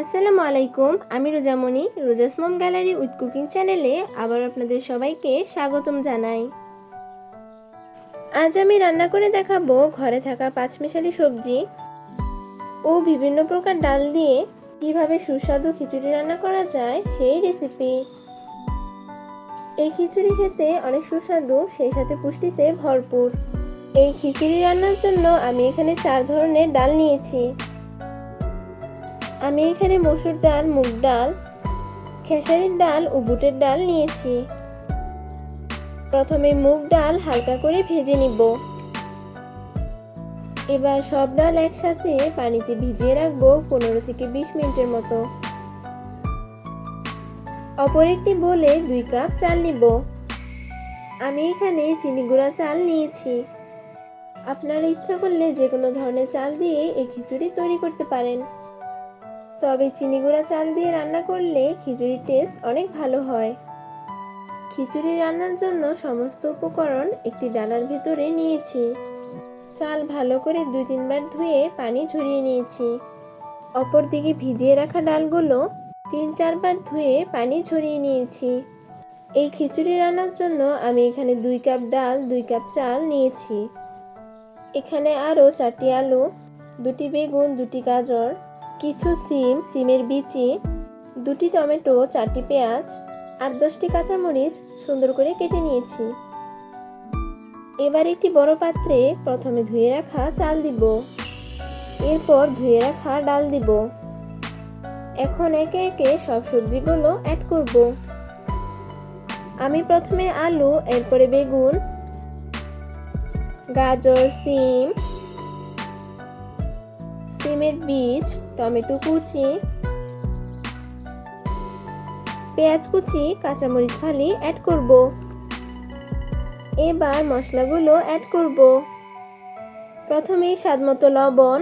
আসসালামু আলাইকুম, আমি Rojamoni, Roja's mom gallery with cooking চ্যানেলে আবার আপনাদের সবাইকে স্বাগতম জানাই। আজ আমি রান্না করে দেখাবো ঘরে থাকা পাঁচমিশালি সবজি ও বিভিন্ন প্রকার ডাল দিয়ে কীভাবে সুস্বাদু খিচুড়ি রান্না করা যায় সেই রেসিপি এই খিচুড়ি খেতে অনেক সুস্বাদু, সেই সাথে পুষ্টিতে ভরপুর। এই খিচুড়ি রান্নার জন্য আমি এখানে চার ধরনের ডাল নিয়েছি। আমি এখানে মসুর ডাল, মুগ ডাল, খেসারির ডাল ও বুটের ডাল নিয়েছি। প্রথমে মুগ ডাল হালকা করে ভেজে নিব। এবার সব ডাল একসাথে পানিতে ভিজিয়ে রাখব পনেরো থেকে বিশ মিনিটের মতো। অপর একটি বলে দুই কাপ চাল নিব। আমি এখানে চিনি গুঁড়া চাল নিয়েছি। আপনারা ইচ্ছা করলে যে কোনো ধরনের চাল দিয়ে এই খিচুড়ি তৈরি করতে পারেন। তবে চিনি গুঁড়া চাল দিয়ে রান্না করলে খিচুড়ির টেস্ট অনেক ভালো হয়। খিচুড়ি রান্নার জন্য সমস্ত উপকরণ একটি ডালার ভেতরে নিয়েছি। চাল ভালো করে দুই তিনবার ধুয়ে পানি ঝরিয়ে নিয়েছি। অপরদিকে ভিজিয়ে রাখা ডালগুলো তিন চারবার ধুয়ে পানি ঝরিয়ে নিয়েছি। এই খিচুড়ি রান্নার জন্য আমি এখানে দুই কাপ ডাল, দুই কাপ চাল নিয়েছি। এখানে আরও চারটি আলু, দুটি বেগুন, দুটি গাজর কিছু সিম, সিমের বিচি, দুটি টমেটো, চারটি পেঁয়াজ আর দশটি কাঁচামরিচ সুন্দর করে কেটে নিয়েছি। এবার একটি বড় পাত্রে প্রথমে ধুয়ে রাখা চাল দিব। এরপর ধুয়ে রাখা ডাল দিব। এখন একে একে সব সবজিগুলো অ্যাড করব। আমি প্রথমে আলু, এরপরে বেগুন, গাজর, সিম সিমের বীজ, টমেটো কুচি, পেঁয়াজ কুচি, কাঁচামরিচ ফালি অ্যাড করব। এবার মশলাগুলো অ্যাড করব। প্রথমে স্বাদমতো লবণ,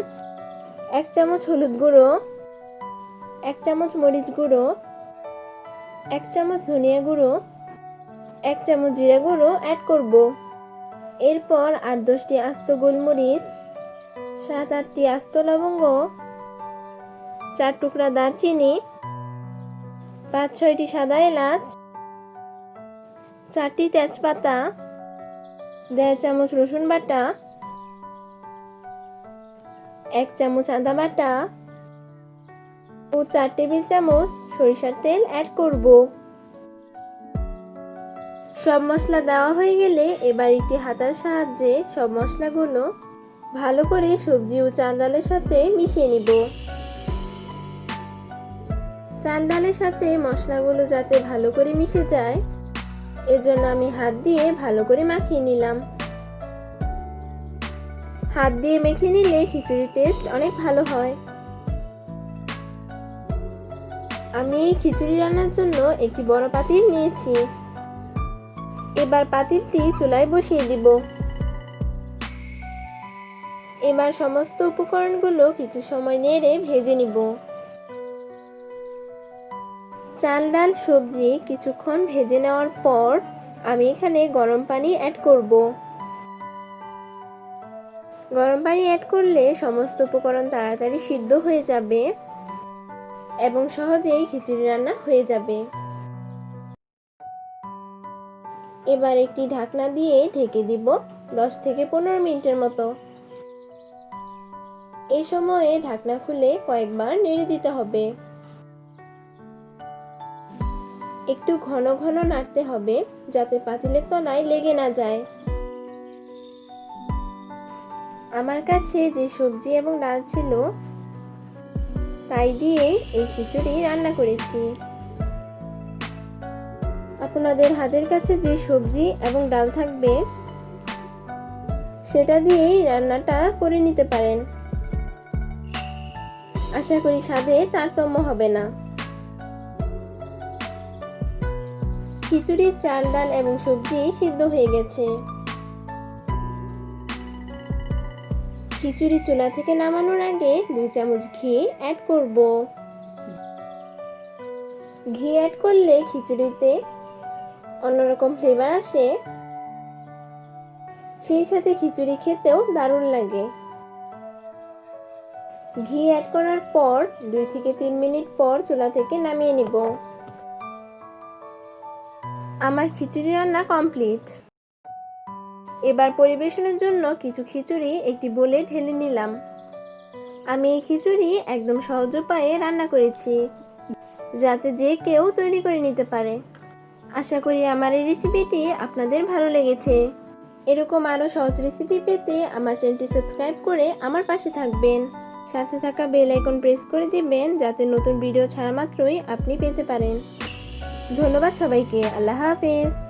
এক চামচ হলুদ গুঁড়ো, এক চামচ মরিচ গুঁড়ো, এক চামচ ধনিয়া গুঁড়ো, এক চামচ জিরা গুঁড়ো অ্যাড করব। এরপর আট দশটি আস্ত গোলমরিচ সাত আটটি আস্ত লবঙ্গ, চার টুকরা দারচিনি পাঁচ ছয়টি সাদা এলাচ, চারটি তেজপাতা, দেড় চামচ রসুন বাটা, এক চামচ আদা বাটা ও চার টেবিল চামচ সরিষার তেল অ্যাড করব। সব মশলা দেওয়া হয়ে গেলে এবার একটি হাতার সাহায্যে সব মশলাগুলো ভালো করে সবজি ও চাল ডালের সাথে মিশিয়ে নিব। চাল ডালের সাথে মশলাগুলো যাতে ভালো করে মিশে যায়, এজন্য আমি হাত দিয়ে ভালো করে মাখিয়ে নিলাম। হাত দিয়ে মেখে নিলে খিচুড়ির টেস্ট অনেক ভালো হয়। আমি এই খিচুড়ি রান্নার জন্য একটি বড় পাতিল নিয়েছি। এবার পাতিলটি চুলায় বসিয়ে দিব। এবার সমস্ত উপকরণগুলো কিছু সময় নেড়ে ভেজে নিব। চাল, ডাল, সবজি কিছুক্ষণ ভেজে নেওয়ার পর আমি এখানে গরম পানি অ্যাড করব। গরম পানি অ্যাড করলে সমস্ত উপকরণ তাড়াতাড়ি সিদ্ধ হয়ে যাবে এবং সহজেই খিচুড়ি রান্না হয়ে যাবে। এবার একটি ঢাকনা দিয়ে ঢেকে দিব দশ থেকে পনেরো মিনিটের মতো। এই সময়ে ঢাকনা খুলে কয়েকবার নেড়ে দিতে হবে। একটু ঘন ঘন নাড়তে হবে যাতে পাতিলের তলায় লেগে না যায়। আমার কাছে যে সবজি এবং ডাল ছিল, তাই দিয়ে এই খিচুড়ি রান্না করেছি। আপনাদের হাতের কাছে যে সবজি এবং ডাল থাকবে, সেটা দিয়েই রান্নাটা করে নিতে পারেন। আশা করি স্বাদে তারতম্য হবে না। খিচুড়ির চাল, ডাল এবং সবজি সিদ্ধ হয়ে গেছে। খিচুড়ি চুলা থেকে নামানোর আগে দুই চামচ ঘি অ্যাড করব। ঘি অ্যাড করলে খিচুড়িতে অন্যরকম ফ্লেভার আসে। সেই সাথে খিচুড়ি খেতেও দারুণ লাগে। ঘি অ্যাড করার পর দুই থেকে তিন মিনিট পর চুলা থেকে নামিয়ে নিব। আমার খিচুড়ি রান্না কমপ্লিট এবার পরিবেশনের জন্য কিছু খিচুড়ি একটি বলে ঢেলে নিলাম। আমি এই খিচুড়ি একদম সহজ উপায়ে রান্না করেছি, যাতে যে কেউ তৈরি করে নিতে পারে। আশা করি আমার এই রেসিপিটি আপনাদের ভালো লেগেছে। এরকম আরও সহজ রেসিপি পেতে আমার চ্যানেলটি সাবস্ক্রাইব করে আমার পাশে থাকবেন। সাথে থাকা বেল আইকন প্রেস করে দিবেন যাতে নতুন ভিডিও ছাড়া মাত্রই আপনি পেতে পারেন। ধন্যবাদ সবাইকে। আল্লাহ হাফেজ।